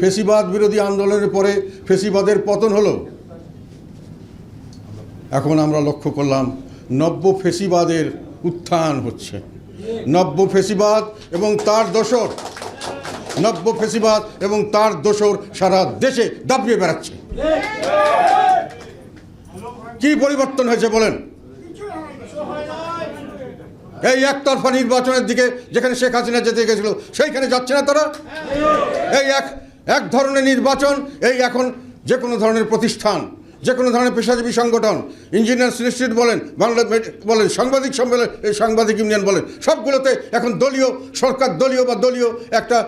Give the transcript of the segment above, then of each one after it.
ফেসিবাদ বিরোধী আন্দোলনের পরে ফেসিবাদের পতন হলো। এখন আমরা লক্ষ্য করলাম, নব্য ফেসিবাদের উত্থান হচ্ছে। নব্য ফেসিবাদ এবং তার দোসর, নব্য ফেসিবাদ এবং তার দোসর সারা দেশে দাপিয়ে বেড়াচ্ছে। কি পরিবর্তন হয়েছে বলেন? এই একতরফা নির্বাচনের দিকে যেখানে শেখ হাসিনা যেতে গেছিল, সেইখানে যাচ্ছে না তারা? এই এক এক ধরনের নির্বাচন, এই এখন যে কোনো ধরনের প্রতিষ্ঠান, যে কোনো ধরনের পেশাজীবী সংগঠন ইঞ্জিনিয়ার্স ইনস্টিটিউট বলেন বাংলা বলেন, সাংবাদিক সম্মেলন, এই সাংবাদিক ইউনিয়ন বলেন, সবগুলোতে এখন দলীয়, সরকার দলীয় বা দলীয় একটা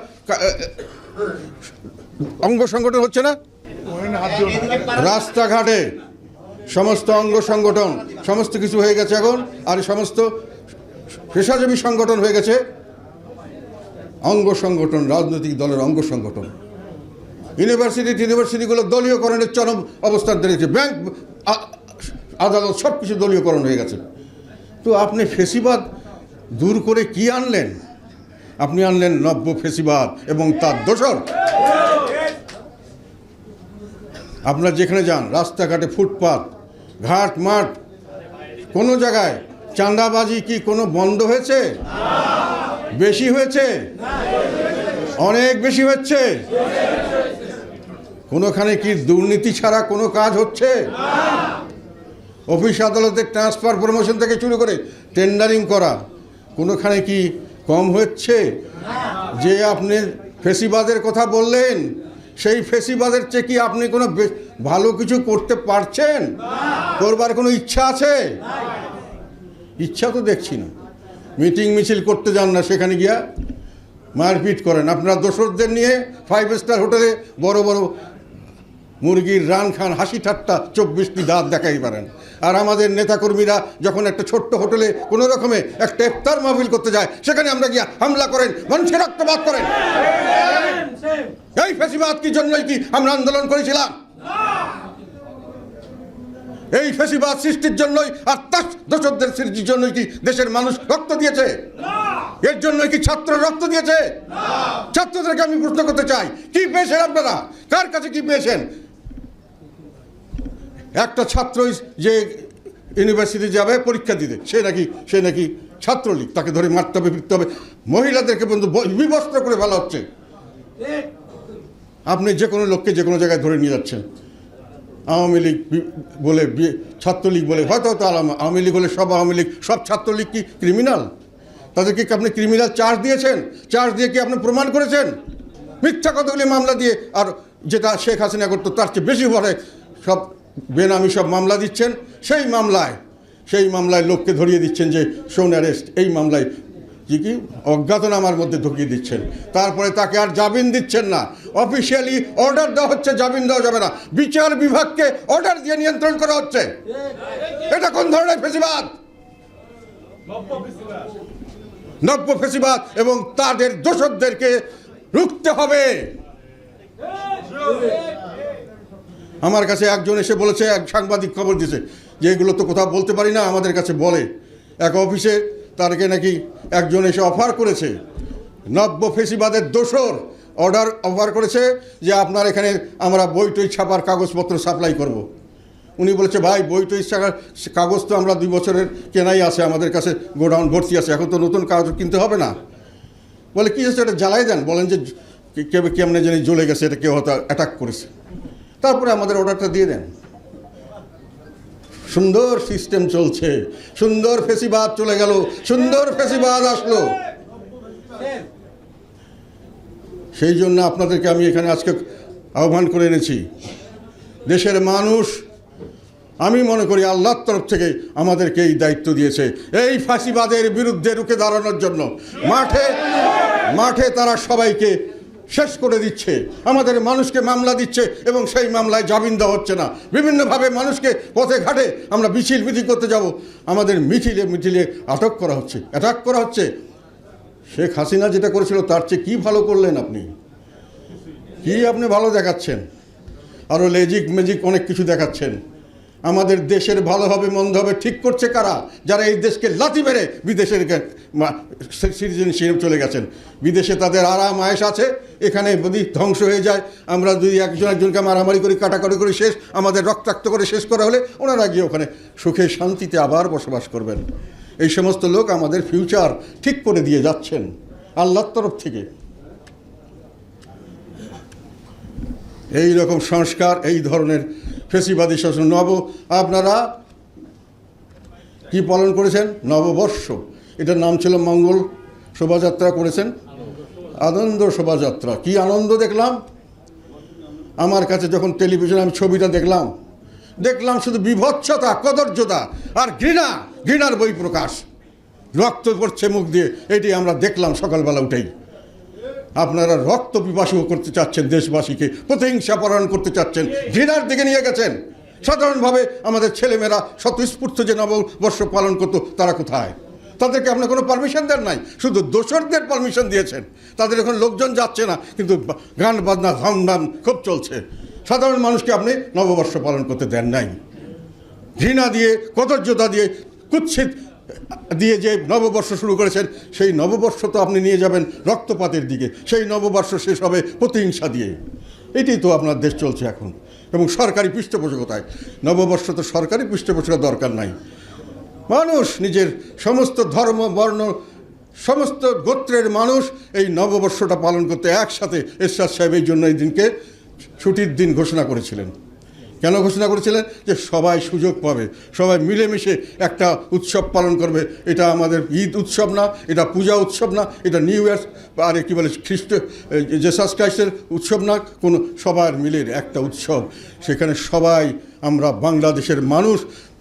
অঙ্গ সংগঠন হচ্ছে না? রাস্তাঘাটে সমস্ত অঙ্গ সংগঠন, সমস্ত কিছু হয়ে গেছে এখন, আর সমস্ত পেশাজীবী সংগঠন হয়ে গেছে অঙ্গ সংগঠন, রাজনৈতিক দলের অঙ্গ সংগঠন। ইউনিভার্সিটি ইউনিভার্সিটিগুলো দলীয়করণের চরম অবস্থান দেখেছে। ব্যাংক আদালত সব কিছু দলীয়করণ হয়ে গেছে। তো আপনি ফেসিবাদ দূর করে কি আনলেন? আপনি আনলেন নব্য ফেসিবাদ এবং তার দোসর আপনারা যেখানে যান, রাস্তাঘাটে ফুটপাত, ঘাট, মাঠ, কোনো জায়গায় চাঁদাবাজি কি কোনো বন্ধ হয়েছে? বেশি হয়েছে? অনেক বেশি হচ্ছে? কোনোখানে কি দুর্নীতি ছাড়া কোনো কাজ হচ্ছে? অফিস আদালতে ট্রান্সফার প্রমোশন থেকে শুরু করে টেন্ডারিং করা, কোনোখানে কি কম হচ্ছে? যে আপনি ফেসিবাদের কথা বললেন, সেই ফেসিবাদের চেয়ে কি আপনি কোনো ভালো কিছু করতে পারছেন? করবার কোনো ইচ্ছা আছে? ইচ্ছা তো দেখছি না। মিটিং মিছিল করতে যান না, সেখানে গিয়া মারপিট করেন। আপনারা দোসরদের নিয়ে ফাইভ স্টার হোটেলে বড় বড় মুরগির রান খান হাসি ঠাট্টা চব্বিশটি দাঁত দেখাই পারেন। আর আমাদের নেতাকর্মীরা যখন একটা ছোট্ট হোটেলে কোনো রকমে একটা ইফতার মাহফিল করতে যায়, সেখানে আমরা গিয়া হামলা করেন, মানুষের রক্তপাত করেন। এই ফেসিবাদ কি জন্যই কি আমরা আন্দোলন করেছিলাম? এই ফেসিবাদ সৃষ্টির জন্যই আর তার দোষকদের সৃষ্টির জন্যই কি দেশের মানুষ রক্ত দিয়েছে? এর জন্যই কি ছাত্র রক্ত দিয়েছে? ছাত্রদেরকে আমি প্রশ্ন করতে চাই, কি পেয়েছেন আপনারা? কার কাছে কি পেয়েছেন? একটা ছাত্র যে ইউনিভার্সিটি যাবে, পরীক্ষা দিতে। সে নাকি সে নাকি ছাত্রলীগ, তাকে ধরে মারতে হবে, ফিরতে হবে। মহিলাদেরকে পর্যন্ত ব- বিবস্ত্র করে ফেলা হচ্ছে। আপনি যে কোনো লোককে যে কোনো জায়গায় ধরে নিয়ে যাচ্ছেন। আওয়ামী লীগ বলে ছাত্রলীগ বলে, হয়তো হয়তো আওয়ামী লীগ হলে সব আওয়ামী লীগ, সব ছাত্রলীগ কি ক্রিমিনাল তাদেরকে আপনি ক্রিমিনাল চার্জ দিয়েছেন? চার্জ দিয়ে কি আপনি প্রমাণ করেছেন? মিথ্যা কতগুলি মামলা দিয়ে, আর যেটা শেখ হাসিনা করতো, তার চেয়ে বেশি ভরে সব বেনামি সব মামলা দিচ্ছেন, সেই মামলায় সেই মামলায় লোককে ধরিয়ে দিচ্ছেন যে শোন অ্যারেস্ট এই মামলায় কি কি অজ্ঞাতনামার মধ্যে ঢুকিয়ে দিচ্ছেন। তারপরে তাকে আর জামিন দিচ্ছেন না। অফিসিয়ালি অর্ডার দেওয়া হচ্ছে, জামিন দেওয়া যাবে না। বিচার বিভাগকে অর্ডার দিয়ে নিয়ন্ত্রণ করা হচ্ছে। এটা কোন ধরনের ফেসিবাদ? নব্য ফেসিবাদ এবং তাদের দোষকদেরকে রুখতে হবে। আমার কাছে একজন এসে বলেছে, এক সাংবাদিক খবর দিয়েছে যে এগুলো তো কোথাও বলতে পারি না, আমাদের কাছে বলে। এক অফিসে তারকে নাকি একজন এসে অফার করেছে, নব্য ফেসিবাদের দোসর অর্ডার অফার করেছে যে আপনার এখানে আমরা বই টই ছাপার কাগজপত্র সাপ্লাই করব। উনি বলেছে, ভাই, বই টই কাগজ তো আমরা দুই বছরের কেনাই আছে, আমাদের কাছে গোডাউন ভর্তি আছে, এখন তো নতুন কাগজ কিনতে হবে না। বলে, কী হচ্ছে এটা জ্বালাই দেন। বলেন যে কেমনে জানি জ্বলে গেছে, এটা কেউ হয়তো অ্যাটাক করেছে। তারপরে আমাদের অর্ডারটা দিয়ে দেন। সুন্দর সিস্টেম চলছে। সুন্দর ফেসিবাদ চলে গেল। সুন্দর ফেসিবাদ আসলো। সেই জন্য আপনাদেরকে আমি এখানে আজকে আহ্বান করে এনেছি। দেশের মানুষ, আমি মনে করি আল্লাহর তরফ থেকে আমাদেরকে এই দায়িত্ব দিয়েছে। এই ফাঁসিবাদের বিরুদ্ধে রুখে দাঁড়ানোর জন্য। মাঠে মাঠে তারা সবাইকে শেষ করে দিচ্ছে। আমাদের মানুষকে মামলা দিচ্ছে এবং সেই মামলায় জামিন দেওয়া হচ্ছে না। বিভিন্নভাবে মানুষকে পথে ঘাটে আমরা মিছিল মিছিল করতে যাব। আমাদের মিছিলে মিছিলে আটক করা হচ্ছে, অ্যাটাক করা হচ্ছে। শেখ হাসিনা যেটা করেছিল তার চেয়ে কী ভালো করলেন আপনি? কি আপনি ভালো দেখাচ্ছেন? আরও লেজিক মেজিক অনেক কিছু দেখাচ্ছেন। আমাদের দেশের ভালো হবে, মন্দ হবে, ঠিক করছে কারা? যারা এই দেশকে লাথি মেরে বিদেশের সিটিজেনশিপ চলে গেছেন। বিদেশে তাদের আরাম আয়েস আছে, এখানে যদি ধ্বংস হয়ে যায়, আমরা যদি একজন একজনকে মারামারি করি, কাটাকাটি করে শেষ, আমাদের রক্তাক্ত করে শেষ করা হলে ওনারা গিয়ে ওখানে সুখে শান্তিতে আবার বসবাস করবেন। এই সমস্ত লোক আমাদের ফিউচার ঠিক করে দিয়ে যাচ্ছেন, আল্লাহর তরফ থেকে। এই রকম সংস্কার, এই ধরনের ফেসিবাদী শাসন, নব, আপনারা কি পালন করেছেন? নববর্ষ। এটার নাম ছিল মঙ্গল শোভাযাত্রা করেছেন। আনন্দ শোভাযাত্রা। কি আনন্দ দেখলাম? আমার কাছে যখন টেলিভিশনে আমি ছবিটা দেখলাম দেখলাম শুধু বিভৎসতা, কদর্যতা আর ঘৃণা, ঘৃণার বই প্রকাশ রক্ত পড়ছে মুখ দিয়ে, এটি আমরা দেখলাম সকালবেলা উঠেই। আপনারা রক্ত পিপাসু করতে চাচ্ছেন, দেশবাসীকে প্রতিহিংসা পরায়ণ করতে চাচ্ছেন, ঘৃণার দিকে নিয়ে গেছেন। সাধারণভাবে আমাদের ছেলেমেয়েরা স্বতঃস্ফূর্ত যে নববর্ষ পালন করতো, তারা কোথায়? তাদেরকে আপনার কোনো পারমিশন দেন নাই, শুধু দোসরদের পারমিশন দিয়েছেন। তাদের এখন লোকজন যাচ্ছে না, কিন্তু গান, বাজনা ধামধাম খুব চলছে। সাধারণ মানুষকে আপনি নববর্ষ পালন করতে দেন নাই। ঘৃণা দিয়ে, কদর্যতা দিয়ে কুৎসিত দিয়ে যে নববর্ষ শুরু করেছেন, সেই নববর্ষ তো আপনি নিয়ে যাবেন রক্তপাতের দিকে। সেই নববর্ষ শেষ হবে প্রতিহিংসা দিয়ে। এটাই তো আপনার দেশ চলছে এখন। এবং সরকারি পৃষ্ঠপোষকতায়। নববর্ষ তো সরকারি পৃষ্ঠপোষকতা দরকার নাই। মানুষ, নিজের সমস্ত ধর্ম, বর্ণ, সমস্ত গোত্রের মানুষ এই নববর্ষটা পালন করতে একসাথে এরশাদ সাহেব এই জন্য এই দিনকে ছুটির দিন ঘোষণা করেছিলেন। কেন ঘোষণা করেছিলেন? যে সবাই সুযোগ পাবে। সবাই মিলেমিশে একটা উৎসব পালন করবে। এটা আমাদের ঈদ উৎসব না, এটা পূজা উৎসব না, এটা নিউ ইয়ার আর কী বলে, খ্রিস্ট জেসাস ক্রাইস্টের উৎসব না, কোনো সবার মিলের একটা উৎসব। সেখানে সবাই, আমরা বাংলাদেশের মানুষ,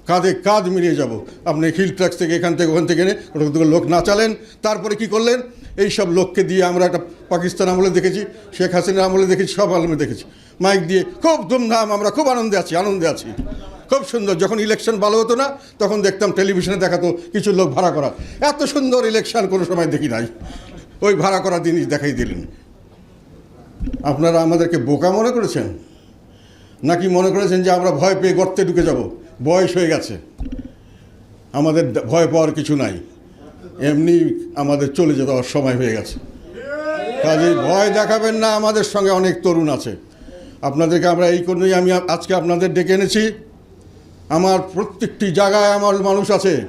কাঁধে কাঁধ মিলিয়ে যাব। আপনি হিল ট্রাক্স থেকে এখান থেকে, ওখান থেকে এনে লোক না চালেন তারপরে কি করলেন? এই সব লোককে দিয়ে আমরা একটা পাকিস্তান আমলে দেখেছি, শেখ হাসিনার আমলে দেখেছি, সব আলমে দেখেছি। মাইক দিয়ে খুব ধুমধাম, আমরা খুব আনন্দে আছি আনন্দে আছি। খুব সুন্দর, যখন ইলেকশন ভালো হতো না, তখন দেখতাম টেলিভিশনে দেখাতো কিছু লোক ভাড়া করা। এত সুন্দর ইলেকশন কোনো সময় দেখি নাই। ওই ভাড়া করা জিনিস দেখাই দিলেন। আপনারা আমাদেরকে বোকা মনে করেছেন? নাকি মনে করেছেন যে আমরা ভয় পেয়ে গর্তে ঢুকে যাব? বয়স হয়ে গেছে। আমাদের ভয় পাওয়ার কিছু নাই। এমনি আমাদের চলে যেতে সময় হয়ে গেছে। কাজে ভয় দেখাবেন না, আমাদের সঙ্গে অনেক তরুণ আছে। আপনাদেরকে আমরা এই কারণেই আমি আজকে আপনাদের ডেকে এনেছি। আমার প্রত্যেকটি জায়গায় আমার মানুষ আছে।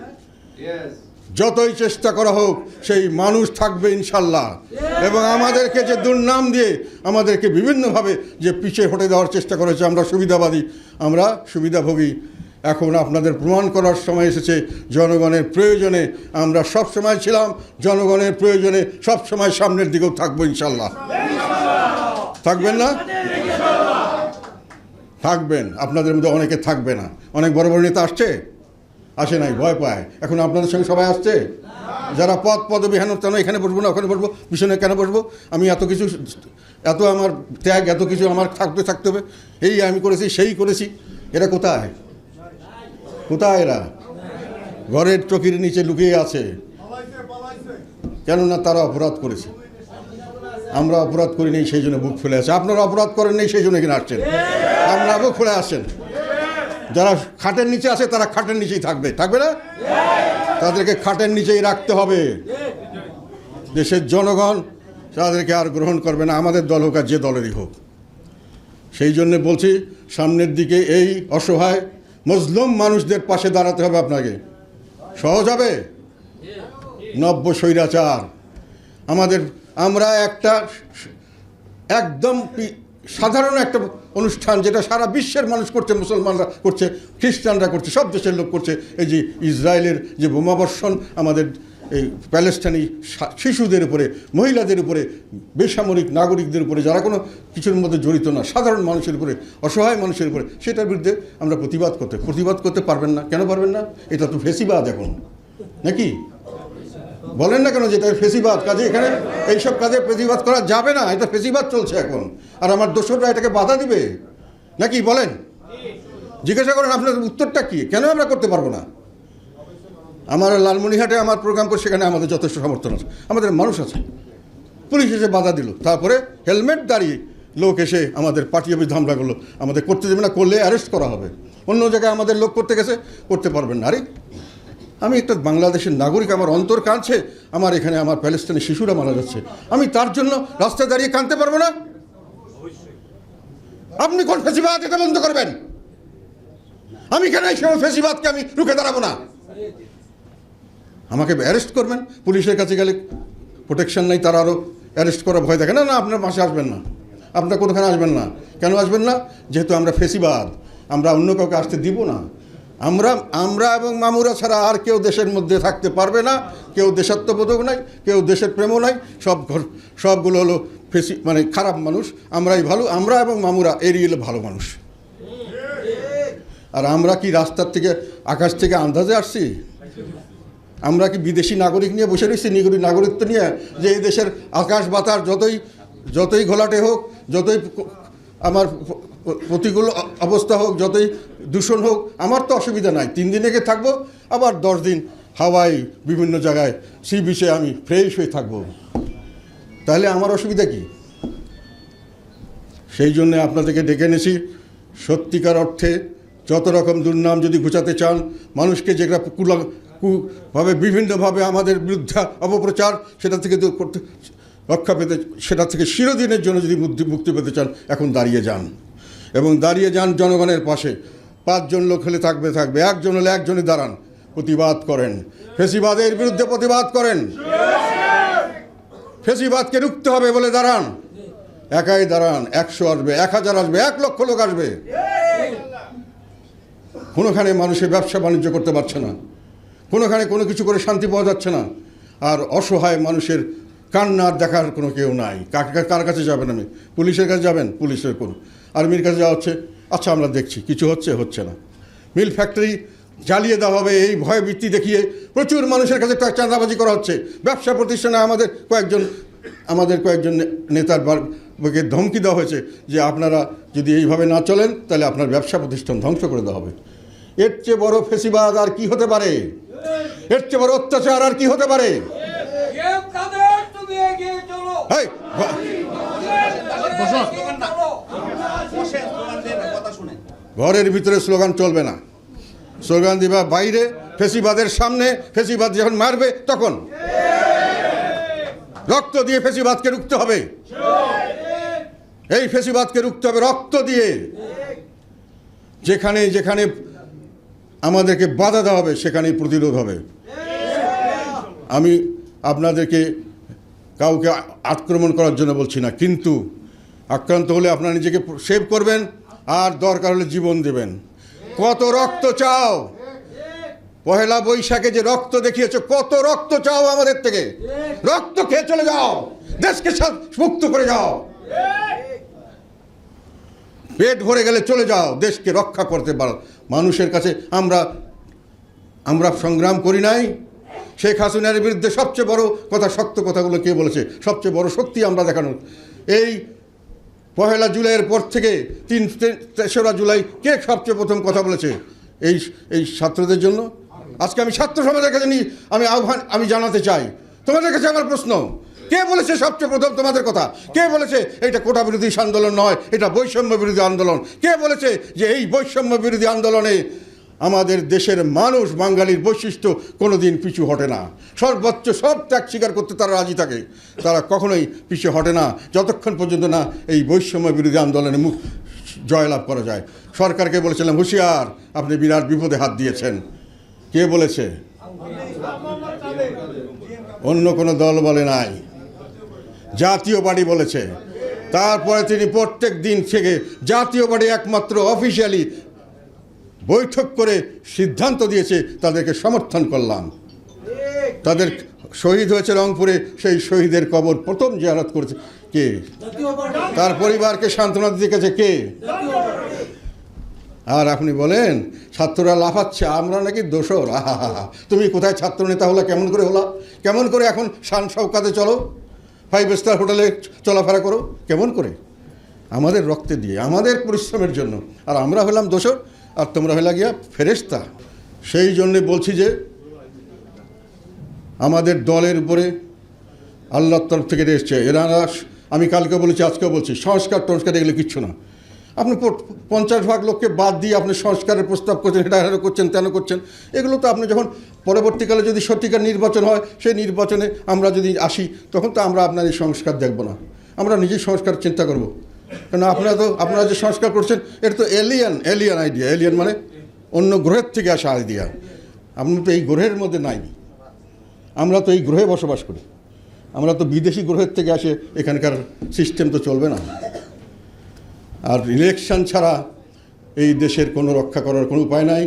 যতই চেষ্টা করা হোক, সেই মানুষ থাকবে ইনশাল্লাহ। এবং আমাদেরকে যে দুর্নাম দিয়ে আমাদেরকে বিভিন্নভাবে যে পিছিয়ে হটে দেওয়ার চেষ্টা করেছে, আমরা সুবিধাবাদী, আমরা সুবিধাভোগী। এখন আপনাদের প্রমাণ করার সময় এসেছে, জনগণের প্রয়োজনে আমরা সব সময় ছিলাম, জনগণের প্রয়োজনে সব সময় সামনের দিকেও থাকব ইনশাল্লাহ। থাকবেন না? থাকবেন, আপনাদের মধ্যে অনেকে থাকবে না। অনেক বড় বড় নেতা আসছে? আসে নাই, ভয় পায়। এখন আপনাদের সঙ্গে সবাই আসছে? যারা পদ পদবি, হেন তেন এখানে বসবো না, ওখানে বসবো, পিছনে কেন বসবো? আমি এত কিছু, এত আমার ত্যাগ, এত কিছু আমার থাকতে থাকতে হবে, এই আমি করেছি, সেই করেছি এটা কোথায়? কোথায় এরা? ঘরের চকির নিচে লুকিয়ে আছে। কেননা তারা অপরাধ করেছে। আমরা অপরাধ করি নেই সেই জন্য বুক ফুলে আছে। আপনারা অপরাধ করেন নেই, সেই জন্য এখানে আসছেন। আপনারা বুক ফুলে আসছেন যারা খাটের নিচে আছে, তারা খাটের নিচেই থাকবে। থাকবে না? তাদেরকে খাটের নিচেই রাখতে হবে। দেশের জনগণ তাদেরকে আর গ্রহণ করবে না। আমাদের দল হোক আর যে দলেরই হোক। সেই জন্য বলছি, সামনের দিকে এই অসহায় মজলুম মানুষদের পাশে দাঁড়াতে হবে আপনাকে। সহজ হবে? নব্য স্বৈরাচার। আমাদের, আমরা একটা একদম সাধারণ একটা অনুষ্ঠান যেটা সারা বিশ্বের মানুষ করছে, মুসলমানরা করছে, খ্রিস্টানরা করছে, সব দেশের লোক করছে। এই যে ইসরায়েলের যে বোমাবর্ষণ আমাদের এই প্যালেস্টাইনি শিশুদের উপরে, মহিলাদের উপরে, বেসামরিক নাগরিকদের উপরে, যারা কোনো কিছুর মধ্যে জড়িত না, সাধারণ মানুষের উপরে, অসহায় মানুষের উপরে, সেটার বিরুদ্ধে আমরা প্রতিবাদ করতে প্রতিবাদ করতে পারবেন না। কেন পারবেন না? এটা তো ফেসিবাদ এখন। নাকি? বলেন না কেন যে এটা ফেসিবাদ? কাজে এখানে এইসব কাজে প্রতিবাদ করা যাবে না, এটা ফেসিবাদ চলছে এখন। আর আমার দোসররা এটাকে বাধা দিবে? নাকি বলেন? জিজ্ঞাসা করেন আপনার উত্তরটা কি? কেন আমরা করতে পারব না? আমার লালমনিহাটে আমার প্রোগ্রাম করে সেখানে আমাদের যথেষ্ট সমর্থন আছে। আমাদের মানুষ আছে। পুলিশ এসে বাধা দিল। তারপরে হেলমেট দাঁড়িয়ে লোক এসে আমাদের পার্টি অফিস ধামলা করল। আমাদের করতে দেবে না, করলে অ্যারেস্ট করা হবে। অন্য জায়গায় আমাদের লোক করতে গেছে, করতে পারবেন না। আরে, আমি একটা বাংলাদেশের নাগরিক, আমার অন্তর কাঁদছে, আমার এখানে আমার প্যালেস্তানি শিশুরা মারা যাচ্ছে। আমি তার জন্য রাস্তায় দাঁড়িয়ে কাঁদতে পারব না? আপনি কোন ফেসিবাদ এটা বন্ধ করবেন? আমি কেন এই সময় ফেসিবাদকে আমি রুখে দাঁড়াবো না? আমাকে অ্যারেস্ট করবেন। পুলিশের কাছে গেলে প্রোটেকশন নেই, তারা আরও অ্যারেস্ট করা ভয় দেখে। না না, আপনার পাশে আসবেন না। আপনার কোনোখানে আসবেন না। কেন আসবেন না? যেহেতু আমরা ফেসিবাদ, আমরা অন্য কাউকে আসতে দিব না। আমরা আমরা এবং মামুরা ছাড়া আর কেউ দেশের মধ্যে থাকতে পারবে না। কেউ দেশাত্মবোধক নাই, কেউ দেশের প্রেমও নাই। সব সবগুলো হলো ফেসি মানে খারাপ মানুষ। আমরাই ভালো, আমরা এবং মামুরা এড়িয়ে হলো ভালো মানুষ। আর আমরা কি রাস্তার থেকে, আকাশ থেকে আন্দাজে আসছি? আমরা কি বিদেশি নাগরিক নিয়ে বসে রয়েছি? নিগরি নাগরিকত্ব নিয়ে? যে এই দেশের আকাশ বাতাস যতই যতই ঘোলাটে হোক, যতই আমার প্রতিকূল অবস্থা হোক, যতই দূষণ হোক, আমার তো অসুবিধা নাই। তিন দিনে গিয়ে থাকব, আবার দশ দিন হাওয়াই বিভিন্ন জায়গায় সি বিচে আমি ফ্রেশ হয়ে থাকব। তাহলে আমার অসুবিধা কি? সেই জন্য আপনাদেরকে ডেকে এনেছি। সত্যিকার অর্থে যত রকম দুর্নাম যদি ঘুচাতে চান, মানুষকে যেটা কুলা কুভাবে বিভিন্নভাবে আমাদের বিরুদ্ধে অপপ্রচার, সেটা থেকে করতে, রক্ষা পেতে, সেটা থেকে চিরদিনের জন্য যদি মুক্তি মুক্তি পেতে চান, এখন দাঁড়িয়ে যান। এবং দাঁড়িয়ে যান জনগণের পাশে। পাঁচজন লোক হলে থাকবে থাকবে। একজন হলে একজনই দাঁড়ান। প্রতিবাদ করেন। ফেসিবাদের বিরুদ্ধে প্রতিবাদ করেন। ফেসিবাদকে রুখতে হবে বলে দাঁড়ান। একাই দাঁড়ান। একশো আসবে, এক হাজার আসবে, এক লক্ষ লোক আসবে। কোনোখানে মানুষের ব্যবসা বাণিজ্য করতে পারছে না। কোনোখানে কোনো কিছু করে শান্তি পাওয়া যাচ্ছে না। আর অসহায় মানুষের কান্নার দেখার কোনো কেউ নাই। কার কাছে যাবেন আমি? পুলিশের কাছে যাবেন? পুলিশের কোনো আর্মির কাছে যাওয়া হচ্ছে? আচ্ছা আমরা দেখছি। কিছু হচ্ছে হচ্ছে না। মিল ফ্যাক্টরি জ্বালিয়ে দেওয়া হবে এই ভয় বৃত্তি দেখিয়ে প্রচুর মানুষের কাছে চাঁদাবাজি করা হচ্ছে। ব্যবসা প্রতিষ্ঠানে আমাদের কয়েকজন আমাদের কয়েকজন নেতার ধমকি দেওয়া হয়েছে যে আপনারা যদি এইভাবে না চলেন, তাহলে আপনার ব্যবসা প্রতিষ্ঠান ধ্বংস করে দেওয়া হবে। এর চেয়ে বড় ফেসিবাদ আর কি হতে পারে? এর চেয়ে বড় অত্যাচার আর কি হতে পারে? ঘরের ভিতরে স্লোগান চলবে না। স্লোগান দিবা বাইরে ফেসিবাদের সামনে ফেসিবাদ যখন মারবে তখন। রক্ত দিয়ে ফেসিবাদকে রুখতে হবে। এই ফেসিবাদকে রুখতে হবে রক্ত দিয়ে। যেখানে যেখানে আমাদেরকে বাধা দেওয়া হবে, সেখানেই প্রতিরোধ হবে। আমি আপনাদেরকে কাউকে আক্রমণ করার জন্য বলছি না, কিন্তু আক্রান্ত হলে আপনারা নিজেকে সেভ করবেন, আর দরকার হলে জীবন দেবেন। কত রক্ত চাও? পহেলা বৈশাখে যে রক্ত দেখিয়েছো, কত রক্ত চাও আমাদের থেকে? রক্ত খেয়ে চলে যাও, দেশকে মুক্ত করে যাও পেট ভরে গেলে চলে যাও, দেশকে রক্ষা করতে পারো। মানুষের কাছে আমরা আমরা সংগ্রাম করি নাই। শেখ হাসিনার বিরুদ্ধে সবচেয়ে বড় কথা, শক্ত কথাগুলো কে বলেছে? সবচেয়ে বড় শক্তি আমরা দেখানো এই পহেলা জুলাইয়ের পর থেকে তিন তেসরা জুলাই কে সবচেয়ে প্রথম কথা বলেছে? এই এই ছাত্রদের জন্য? আজকে আমি ছাত্র সমাজের কাছে নিয়ে আমি আহ্বান, আমি জানাতে চাই। তোমাদের কাছে আমার প্রশ্ন কে বলেছে সবচেয়ে প্রথম তোমাদের কথা? কে বলেছে এটা কোটা বিরোধী আন্দোলন নয়, এটা বৈষম্য বিরোধী আন্দোলন? কে বলেছে যে এই বৈষম্য বিরোধী আন্দোলনে আমাদের দেশের মানুষ বাঙালির বৈশিষ্ট্য কোনো দিন পিছু হটে না। সর্বোচ্চ সব ত্যাগ স্বীকার করতে তারা রাজি থাকে। তারা কখনোই পিছু হটে না, যতক্ষণ পর্যন্ত না এই বৈষম্য বিরোধী আন্দোলনে মুখ জয়লাভ করা যায়। সরকারকে বলেছিলাম, হুঁশিয়ার, আপনি বিরাট বিপদে হাত দিয়েছেন। কে বলেছে? অন্য কোনো দল বলে নাই। জাতীয় বাড়ি বলেছে। তারপরে তিনি প্রত্যেক দিন থেকে জাতীয় বাড়ি একমাত্র অফিসিয়ালি বৈঠক করে সিদ্ধান্ত দিয়েছে, তাদেরকে সমর্থন করলাম। তাদের শহীদ হয়েছে রংপুরে, সেই শহীদের কবর প্রথম জিয়ারত করেছে। কে? তার পরিবারকে সান্ত্বনা দিতে গেছে কে? আর আপনি বলেন, ছাত্ররা লাফাচ্ছে, আমরা নাকি দোষর। আহা। তুমি কোথায় ছাত্র নেতা হলো কেমন করে হলা? কেমন করে এখন শান চলো? ফাইভ স্টার হোটেলে চলাফেরা করো। কেমন করে? আমাদের রক্তে দিয়ে, আমাদের পরিশ্রমের জন্য। আর আমরা হলাম দোষর, আর তোমরা হইলা গিয়া ফেরেস্তা সেই জন্যে বলছি যে, আমাদের দলের উপরে আল্লাহর তরফ থেকে এসছে। এরা আমি কালকে বলেছি, আজকেও বলছি, সংস্কার টংস্কার এগুলো কিচ্ছু না। আপনি পঞ্চাশ ভাগ লোককে বাদ দিয়ে আপনি সংস্কারের প্রস্তাব করছেন, এটা হেন করছেন তেন করছেন। এগুলো তো আপনি যখন পরবর্তীকালে যদি সত্যিকার নির্বাচন হয়, সেই নির্বাচনে আমরা যদি আসি, তখন তো আমরা আপনার এই সংস্কার দেখব না। আমরা নিজেই সংস্কার চিন্তা করব। কেন আপনারা তো আপনারা যে সংস্কার করছেন, এটা তো এলিয়ান এলিয়ান আইডিয়া এলিয়ান মানে অন্য গ্রহের থেকে আসা আইডিয়া আপনি তো এই গ্রহের মধ্যে নাই। আমরা তো এই গ্রহে বসবাস করি। আমরা তো বিদেশি গ্রহের থেকে আসে, এখানকার সিস্টেম তো চলবে না। আর ইলেকশন ছাড়া এই দেশের কোনো রক্ষা করার কোনো উপায় নাই।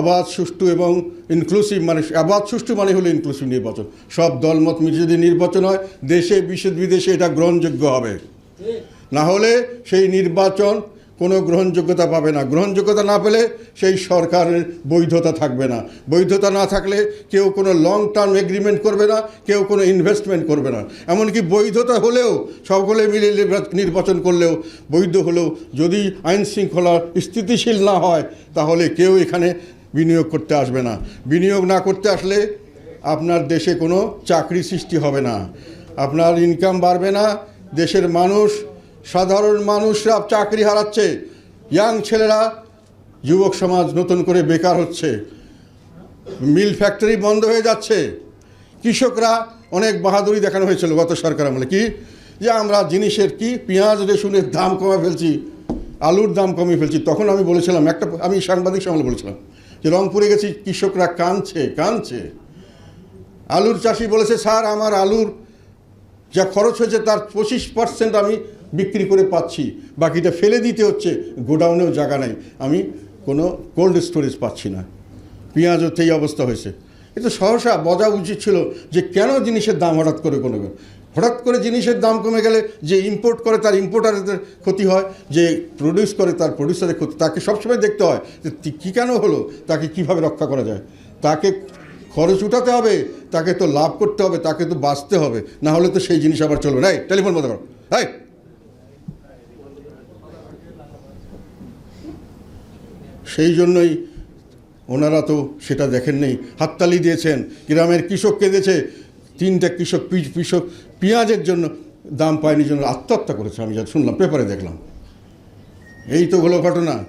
অবাধ সুষ্ঠু এবং ইনক্লুসিভ মানে অবাধ সুষ্ঠু মানে হলো ইনক্লুসিভ নির্বাচন। সব দলমত মিলে যদি নির্বাচন হয় দেশে বিশেষ বিদেশে এটা গ্রহণযোগ্য হবে। না হলে সেই নির্বাচন কোনো গ্রহণযোগ্যতা পাবে না। গ্রহণযোগ্যতা না পেলে সেই সরকারের বৈধতা থাকবে না। বৈধতা না থাকলে কেউ কোনো লং টার্ম এগ্রিমেন্ট করবে না, কেউ কোনো ইনভেস্টমেন্ট করবে না। এমনকি বৈধতা হলেও সকলে মিলে নির্বা- নির্বাচন করলেও বৈধ হলেও যদি আইন শৃঙ্খলা স্থিতিশীল না হয়, তাহলে কেউ এখানে বিনিয়োগ করতে আসবে না। বিনিয়োগ না করতে আসলে আপনার দেশে কোনো চাকরি সৃষ্টি হবে না। আপনার ইনকাম বাড়বে না, দেশের মানুষ সাধারণ মানুষরা চাকরি হারাচ্ছে। ইয়াং ছেলেরা, যুবক সমাজ নতুন করে বেকার হচ্ছে। মিল ফ্যাক্টরি বন্ধ হয়ে যাচ্ছে। কৃষকরা অনেক বাহাদুরি দেখানো হয়েছিল গত সরকার আমলে। কি? যে আমরা জিনিসের কি? পেঁয়াজ রসুনের দাম কমে ফেলছি, আলুর দাম কমিয়ে ফেলছি। তখন আমি বলেছিলাম, একটা আমি সাংবাদিক সামলে বলেছিলাম যে রংপুরে গেছি, কৃষকরা কাঁদছে কাঁদছে। আলুর চাষি বলেছে, স্যার, আমার আলুর যা খরচ হয়েছে, তার পঁচিশ পার্সেন্ট আমি বিক্রি করে পাচ্ছি, বাকিটা ফেলে দিতে হচ্ছে, গোডাউনেও জায়গা নেই। আমি কোনো কোল্ড স্টোরেজ পাচ্ছি না। পেঁয়াজও সেই অবস্থা হয়েছে। কিন্তু সহসা বজা উচিত ছিল যে কেন জিনিসের দাম হঠাৎ করে কোনো হঠাৎ করে জিনিসের দাম কমে গেলে যে ইম্পোর্ট করে তার ইম্পোর্টারদের ক্ষতি হয়, যে প্রডিউস করে তার প্রডিউসারের ক্ষতি, তাকে সবসময় দেখতে হয় যে কী কেন হলো, তাকে কীভাবে রক্ষা করা যায়। তাকে খরচ উঠাতে হবে, তাকে তো লাভ করতে হবে, তাকে তো বাঁচতে হবে, না হলে তো সেই জিনিস আবার চলবে না। টেলিফোন বন্ধ করো। এই সেই জন্যই ওনারা তো সেটা দেখেন নেই হাততালি দিয়েছেন, গ্রামের কৃষক কেঁদেছে, তিনটা কৃষক কৃষক পেঁয়াজের জন্য দাম পায়নি, জন্য আত্মহত্যা করেছে, আমি যা শুনলাম, পেপারে দেখলাম। এই তো হলো ঘটনা।